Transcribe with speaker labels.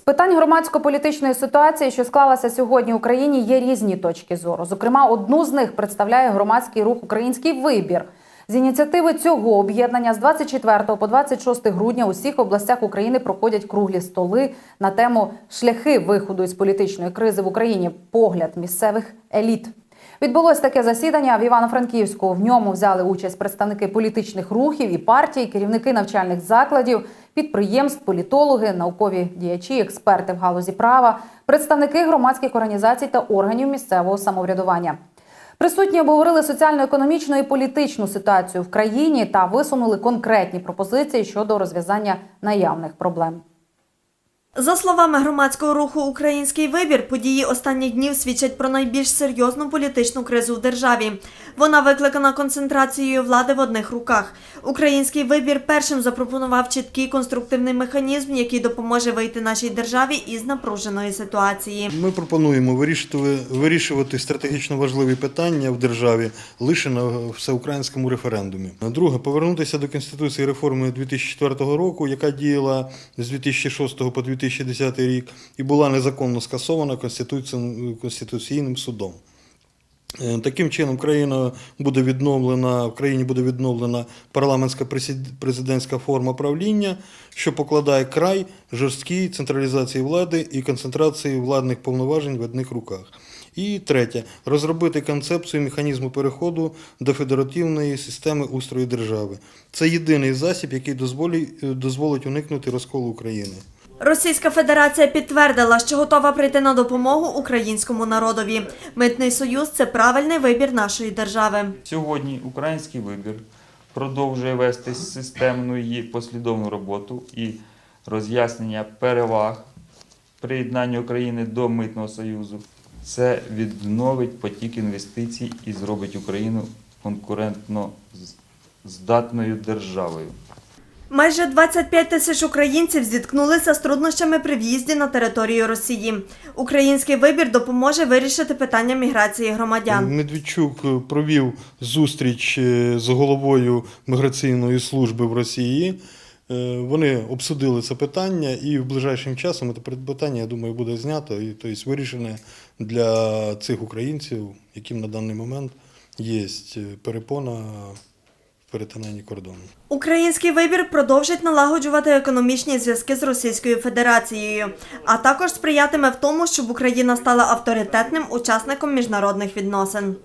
Speaker 1: З питань громадсько-політичної ситуації, що склалася сьогодні в Україні, є різні точки зору. Зокрема, одну з них представляє громадський рух Український вибір. З ініціативи цього об'єднання з 24 по 26 грудня у всіх областях України проходять круглі столи на тему шляхи виходу із політичної кризи в Україні. Погляд місцевих еліт. Відбулось таке засідання в Івано-Франківську. В ньому взяли участь представники політичних рухів і партій, керівники навчальних закладів, підприємств, політологи, наукові діячі, експерти в галузі права, представники громадських організацій та органів місцевого самоврядування. Присутні обговорили соціально-економічну і політичну ситуацію в країні та висунули конкретні пропозиції щодо розв'язання наявних проблем.
Speaker 2: За словами громадського руху Український вибір, події останніх днів свідчать про найбільш серйозну політичну кризу в державі. Вона викликана концентрацією влади в одних руках. Український вибір першим запропонував чіткий конструктивний механізм, який допоможе вийти нашій державі із напруженої ситуації.
Speaker 3: Ми пропонуємо вирішувати, вирішувати стратегічно важливі питання в державі лише на всеукраїнському референдумі. Друге, повернутися до Конституції реформи 2004 року, яка діяла з 2006 по 2010 рік і була незаконно скасована Конституційним судом. Е, Таким чином, країна буде відновлена, в країні буде відновлена парламентська президентська форма правління, що покладає край жорсткій централізації влади і концентрації владних повноважень в одних руках. І третє розробити концепцію механізму переходу до федеративної системи устрою держави. Це єдиний засіб, який дозволить, уникнути розколу України.
Speaker 2: Російська Федерація підтвердила, що готова прийти на допомогу українському народові. Митний союз це правильний вибір нашої держави.
Speaker 4: Сьогодні український вибір продовжує вести системну і послідовну роботу і роз'яснення переваг приєднання України до Митного Союзу. Це відновить потік інвестицій і зробить Україну конкурентно здатною державою.
Speaker 2: Майже 25 тисяч українців зіткнулися з труднощами при в'їзді на територію Росії. Український вибір допоможе вирішити питання міграції громадян.
Speaker 3: Медведчук е, провів зустріч е, з головою міграційної служби в Росії. Е, Вони обсудили це питання, і в ближайшим часом це питання, я думаю, буде знято і тобто, вирішене для цих українців, яким на даний момент є перепона перетинанні кордону.
Speaker 2: Український вибір продовжить налагоджувати економічні зв'язки з Російською Федерацією, а також сприятиме в тому, щоб Україна стала авторитетним учасником міжнародних відносин.